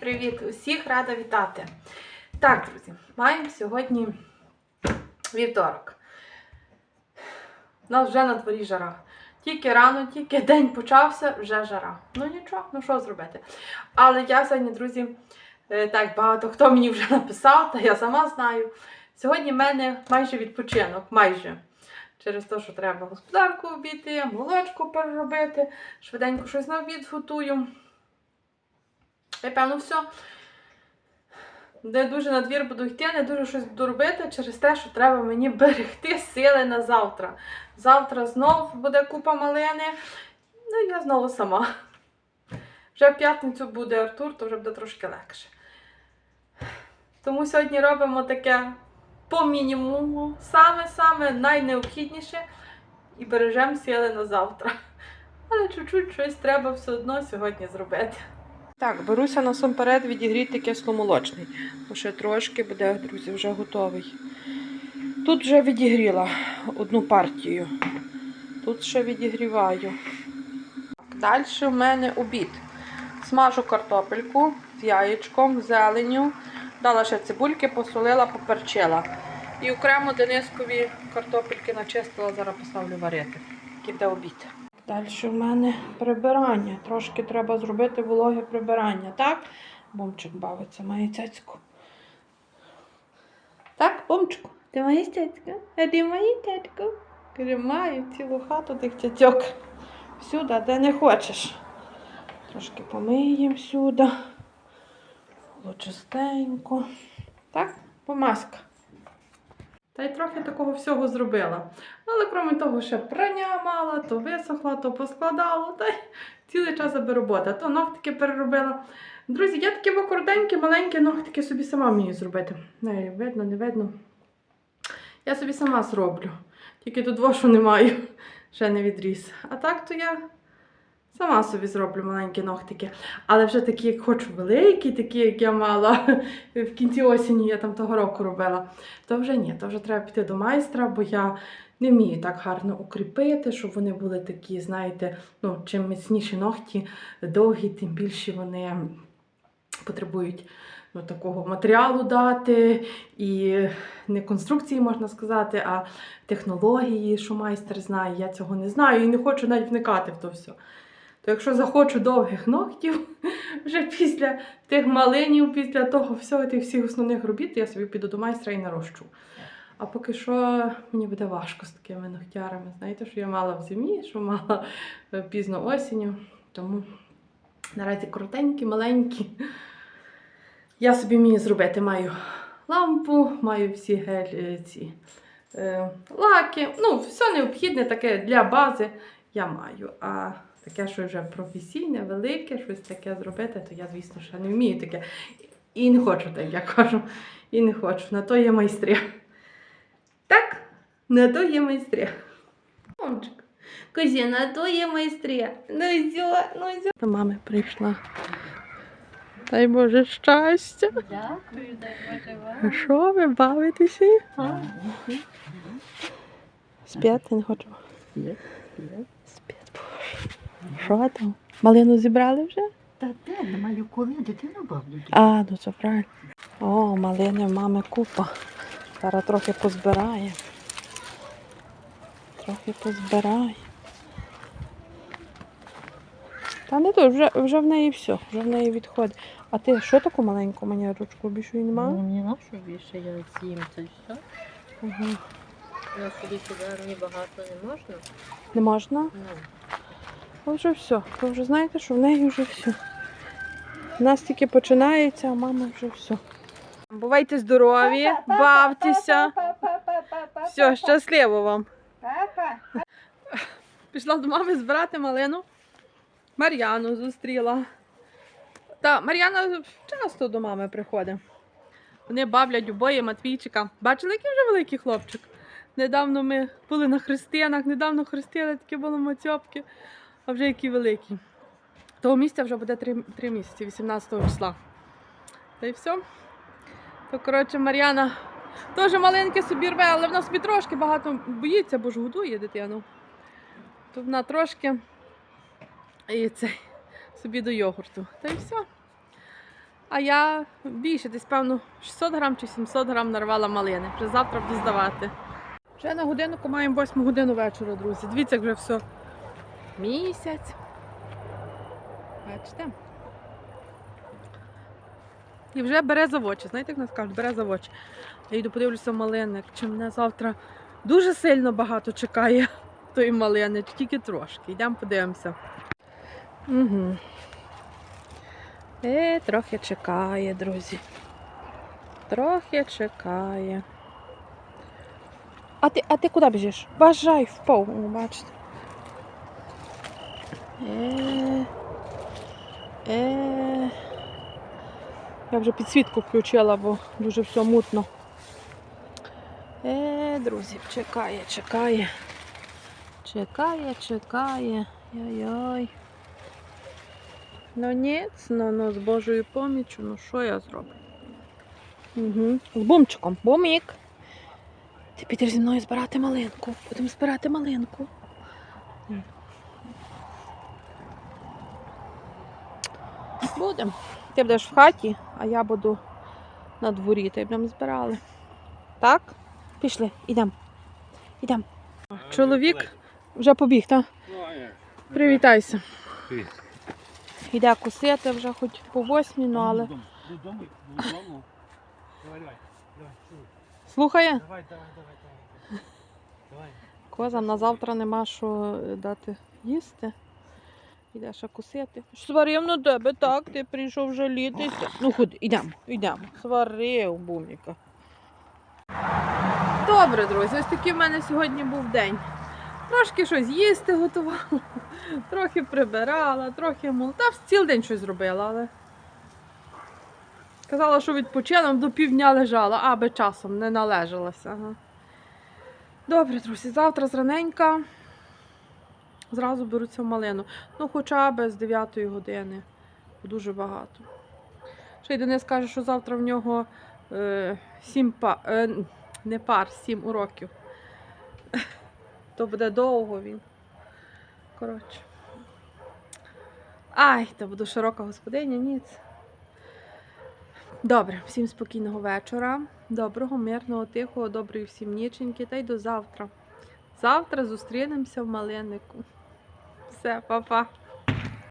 Привіт-привіт! Усіх рада вітати. Так, друзі, маємо сьогодні вівторок. У нас вже на дворі жара. Тільки рано, тільки день почався, вже жара. Ну нічого, ну що зробити. Але я сьогодні, друзі, е, так багато хто мені вже написав, та я сама знаю. Сьогодні в мене майже відпочинок, майже. Через те, що треба господарку обійти, молочку переробити, швиденько щось на обід готую. І певно, все. Не дуже на двір буду йти, не дуже щось буду через те, що треба мені берегти сили на завтра. Завтра знов буде купа малини. Ну, я знову сама. Вже в п'ятницю буде Артур, то вже буде трошки легше. Тому сьогодні робимо таке по мінімуму, саме-саме найнеобхідніше і бережемо сили на завтра. Але чуть-чуть щось треба все одно сьогодні зробити. Так, беруся насамперед відігріти кисломолочний, бо ще трошки буде, друзі, вже готовий. Тут вже відігріла одну партію. Тут ще відігріваю. Далі в мене обід. Смажу картопельку з яєчком, зеленню. Дала ще цибульки, посолила, поперчила. І окремо Денискові картопельки начистила, зараз поставлю варити. Буде обід. Далі в мене прибирання. Трошки треба зробити вологе прибирання, так? Бомчик бавиться, має цяцьку. Так, бомчику, ти маєш цяцьку? А ти маєш цяцьку? Каже, маю цілу хату тих цяцьок. Всюди, де не хочеш. Трошки помиємо всюди. Було чистенько. Так, помазка. Та й трохи такого всього зробила. Але крім того, ще прання мала, то висохла, то поскладала, та й цілий час аби робота. То ногтики переробила. Друзі, я такі коротенькі, маленькі ногтики собі сама вмію зробити. Не, видно, не видно. Я собі сама зроблю. Тільки тут вошу не маю, ще не відріс. А так то я сама собі зроблю маленькі ногтики. Але вже такі, як хочу, великі, такі, як я мала в кінці осені, я там того року робила. То вже ні, то вже треба піти до майстра, бо я не вмію так гарно укріпити, щоб вони були такі, знаєте, ну, чим міцніші ногті, довгі, тим більше вони потребують ну, такого матеріалу дати, і не конструкції, можна сказати, а технології, що майстер знає. Я цього не знаю і не хочу навіть вникати в то все. То якщо захочу довгих ногтів, вже після тих малинів, після того всього тих всіх основних робіт, я собі піду до майстра і нарощу. А поки що мені буде важко з такими ногтярами. Знаєте, що я мала в зимі, що мала е, пізно осінню. Тому наразі коротенькі, маленькі. Я собі вмію зробити. Маю лампу, маю всі гель, е, ці е, лаки. Ну, все необхідне таке для бази я маю. А таке, що вже професійне, велике, щось таке зробити, то я, звісно, ще не вмію таке. І не хочу, так я кажу. І не хочу. На то є майстри. Так, на то є майстри. Козі, на то є майстри. Ну зьо, ну зьо. До мами прийшла. Дай Боже щастя. Дякую, дай Боже вам. Що ви бавитеся? Сп'яти не хочу. Сп'ять, Боже. Що там? Малину зібрали вже? Та де, немає коли, дитину бавлю. А, ну це правильно. О, малини в мами купа. Зараз трохи позбирає. Трохи позбирає. Та не то, вже, вже в неї все, вже в неї відходить. А ти що таку маленьку мені ручку більше її Ну, мені на що більше я з'їм це все. Угу. На собі сюди мені багато не можна. Не можна? Ну, Ну, вже все. То вже знаєте, що в неї вже все. У нас тільки починається, а мама вже все. Бувайте здорові, бавтеся. Все, щасливо вам. Пішла до мами збирати малину. Мар'яну зустріла. Та Мар'яна часто до мами приходить. Вони бавлять обоє Матвійчика. Бачили, який вже великий хлопчик? Недавно ми були на хрестинах, недавно хрестили, такі були мацьопки, а вже які великі. Того місця вже буде три, три місяці, 18 числа. Та й все. То, коротше, Мар'яна теж маленьке собі рве, але вона собі трошки багато боїться, бо ж годує дитину. То вона трошки і це, собі до йогурту. Та й все. А я більше, десь певно 600 грам чи 700 грам нарвала малини. Вже завтра буду здавати. Вже на годинку маємо 8 годину вечора, друзі. Дивіться, як вже все. Місяць. Бачите? І вже бере за очі. Знаєте, як нас кажуть, бере за очі. Я йду подивлюся в малинник, чи мене завтра дуже сильно багато чекає тої малини, тільки трошки. Йдемо подивимося. Угу. Е, трохи чекає, друзі. Трохи чекає. А ти, а ти куди біжиш? Бажай впав, бачите. Е, е, я вже підсвітку включила, бо дуже все мутно. Е, друзі, чекає, чекає. Чекає, чекає. Яй-яй. Ну ніц, ну, ну з Божою поміччю, ну що я зроблю? Угу. З бумчиком. Бумік. Ти підеш зі мною збирати малинку. Будемо збирати малинку. Будемо. Ти будеш в хаті, а я буду на дворі, та й будемо збирали. Так? Пішли, ідемо. Ідемо. Чоловік вже побіг, так? Привітайся. Привіт. Йде кусити вже хоч по восьмій, ну але. Слухає? Давай, давай, давай, давай. Давай. Козам на завтра нема що е, дати їсти. Ще кусити. Сварив на тебе, так, ти прийшов жалітися. Ну ходи, йдемо, йдемо. Сварив буміка. Добре, друзі, ось такий в мене сьогодні був день. Трошки щось їсти готувала, трохи прибирала, трохи мол. Та цілий день щось зробила, але. Казала, що відпочила, до півдня лежала, аби часом не належалася. Ага. Добре, друзі, завтра зраненька зразу беруться в малину. Ну, хоча б з 9 години. Дуже багато. Ще й Денис каже, що завтра в нього е, 7 пар, е, не пар, 7 уроків. То буде довго він. Коротше. Ай, то буду широка господиня, ніц. Добре, всім спокійного вечора. Доброго, мирного, тихого, доброї всім ніченьки та й до завтра. Завтра зустрінемося в малиннику. Все, па-па.